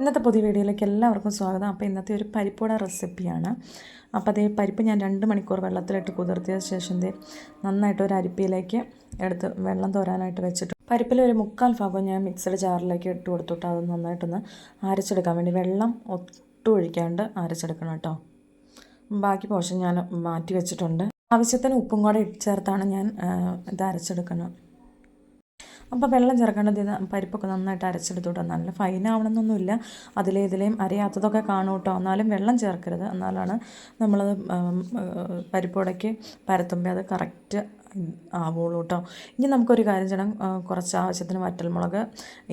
ഇന്നത്തെ പുതിയ വീഡിയോയിലേക്ക് എല്ലാവർക്കും സ്വാഗതം. അപ്പോൾ ഇന്നത്തെ ഒരു പരിപ്പുവട റെസിപ്പിയാണ്. അപ്പോൾ അതേ പരിപ്പ് ഞാൻ രണ്ട് മണിക്കൂർ വെള്ളത്തിലിട്ട് കുതിർത്തിയ ശേഷം നന്നായിട്ട് ഒരു അരിപ്പിയിലേക്ക് എടുത്ത് വെള്ളം തോരാനായിട്ട് വെച്ചിട്ട്. പരിപ്പിൽ ഒരു മുക്കാൽ ഭാഗം ഞാൻ മിക്സഡ് ജാറിലേക്ക് ഇട്ട് കൊടുത്തിട്ട്. അത് നന്നായിട്ടൊന്ന് അരച്ചെടുക്കാൻ വേണ്ടി വെള്ളം ഒട്ടും ഒഴിക്കാണ്ട് അരച്ചെടുക്കണം കേട്ടോ. ബാക്കി പോഷൻ ഞാൻ മാറ്റി വെച്ചിട്ടുണ്ട്. ആവശ്യത്തിന് ഉപ്പും കൂടെ ചേർത്താണ് ഞാൻ ഇത് അരച്ചെടുക്കുന്നത്. അപ്പോൾ വെള്ളം ചേർക്കേണ്ടത് പരിപ്പൊക്കെ നന്നായിട്ട് അരച്ചെടുത്തോട്ടോ. നല്ല ഫൈൻ ആവണമെന്നൊന്നുമില്ല അതിലെ ഇതിലെയും അരയാത്തതൊക്കെ കാണും കേട്ടോ എന്നാലും വെള്ളം ചേർക്കരുത്. എന്നാലാണ് നമ്മളത് പരിപ്പുടയ്ക്ക് പരത്തുമ്പോൾ അത് കറക്റ്റ് ആവുള്ളൂ കേട്ടോ ഇനി നമുക്കൊരു കാര്യം ചെയ്യണം. കുറച്ച് ആവശ്യത്തിന് വറ്റൽമുളക്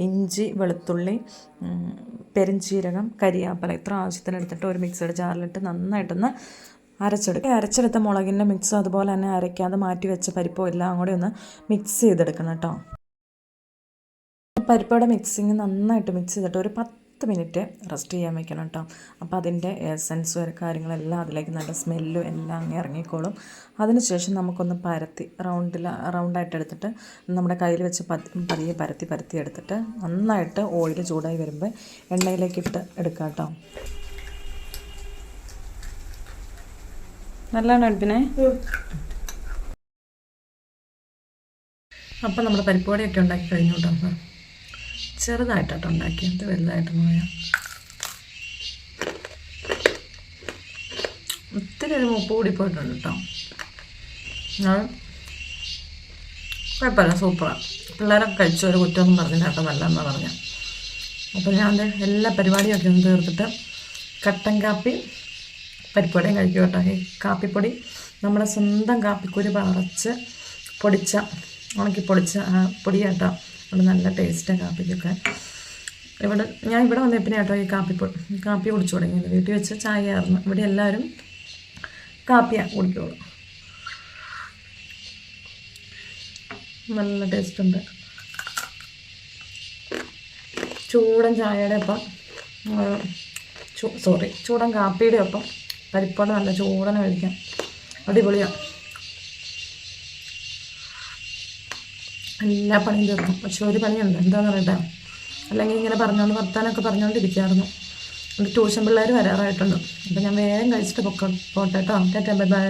ഇഞ്ചി വെളുത്തുള്ളി പെരിഞ്ചീരകം കരിയാപ്പല ഇത്ര ആവശ്യത്തിന് എടുത്തിട്ട് ഒരു മിക്സഡ് ജാറിലിട്ട് നന്നായിട്ടൊന്ന് അരച്ചെടുക്കുക അരച്ചെടുത്ത മുളകിന്റെ മിക്സ് അതുപോലെ തന്നെ അരയ്ക്കാതെ മാറ്റി വെച്ച പരിപ്പോ എല്ലാം കൂടി ഒന്ന് മിക്സ് ചെയ്തെടുക്കണം കേട്ടോ. പരിപ്പോടെ മിക്സിങ് നന്നായിട്ട് മിക്സ് ചെയ്തിട്ട് ഒരു പത്ത് മിനിറ്റ് റെസ്റ്റ് ചെയ്യാൻ വെക്കണം കേട്ടോ. അപ്പോൾ അതിന്റെ എസൻസ് കാര്യങ്ങളെല്ലാം അതിലേക്ക് നല്ല സ്മെല്ലും എല്ലാം അങ്ങ് ഇറങ്ങിക്കോളും. അതിനുശേഷം നമുക്കൊന്ന് പരത്തി റൗണ്ടിൽ റൗണ്ടായിട്ട് എടുത്തിട്ട് നമ്മുടെ കയ്യിൽ വെച്ച് പതിയെ പരത്തി പരത്തി എടുത്തിട്ട് നന്നായിട്ട് ഓയിൽ ചൂടായി വരുമ്പോൾ എണ്ണയിലേക്ക് ഇട്ട് എടുക്കാം കേട്ടോ. നല്ലതാണ് അടുപ്പിനെ അപ്പം നമ്മുടെ പരിപ്പുവടയൊക്കെ ഉണ്ടാക്കി കഴിഞ്ഞു അപ്പം. ചെറുതായിട്ടാട്ടോ ഉണ്ടാക്കിയത് വലുതായിട്ട് പോയാൽ ഒത്തിരി ഒരു മുപ്പ് കൂടി പോയിട്ടുണ്ട് കേട്ടോ. ഞാൻ കുഴപ്പമില്ല സൂപ്പറാണ് പിള്ളേരൊക്കെ കഴിച്ചു ഒരു കുറ്റമൊന്നും പറഞ്ഞില്ല കേട്ടോ നല്ലതെന്നാണ് പറഞ്ഞത് അപ്പോൾ ഞാൻ എല്ലാ പരിപാടിയൊക്കെ ഒന്ന് തീർത്തിട്ട് കട്ടൻ കാപ്പി പരിപ്പുവടയും കഴിക്കും കേട്ടോ. ഈ കാപ്പിപ്പൊടി നമ്മുടെ സ്വന്തം കാപ്പിക്കുരു പറച്ച് പൊടിച്ച ഉണക്കി പൊടിച്ച ആ അത് നല്ല ടേസ്റ്റാണ് കാപ്പിക്കൊക്കെ. ഇവിടെ ഞാൻ ഇവിടെ വന്നപ്പോൾ കേട്ടോ ഈ കാപ്പി കാപ്പി കുടിച്ചു തുടങ്ങിയത് വീട്ടിൽ വെച്ച് ചായ ആയിരുന്നു ഇവിടെ എല്ലാവരും കാപ്പിയാണ് കുടിക്കുള്ളൂ. നല്ല ടേസ്റ്റ് ഉണ്ട്. ചൂടൻ ചായയുടെ ഒപ്പം സോറി ചൂടൻ കാപ്പിയുടെ ഒപ്പം പരിപ്പോടെ നല്ല ചൂടനെ കഴിക്കാം അടിപൊളിയാണ് എല്ലാ പണിയും തീർക്കും പക്ഷെ ഒരു പണിയുണ്ട് എന്താണെന്ന് പറയട്ടെ അല്ലെങ്കിൽ ഇങ്ങനെ പറഞ്ഞുകൊണ്ട് വർത്താനൊക്കെ പറഞ്ഞുകൊണ്ടിരിക്കുകയായിരുന്നു എന്റെ ട്യൂഷൻ പിള്ളേർ വരാറായിട്ടുണ്ട്. അപ്പം ഞാൻ വേഗം കഴിച്ചിട്ട് പൊക്കോ പോട്ടെ കേട്ടോ ടാറ്റാ ബൈ ബൈ.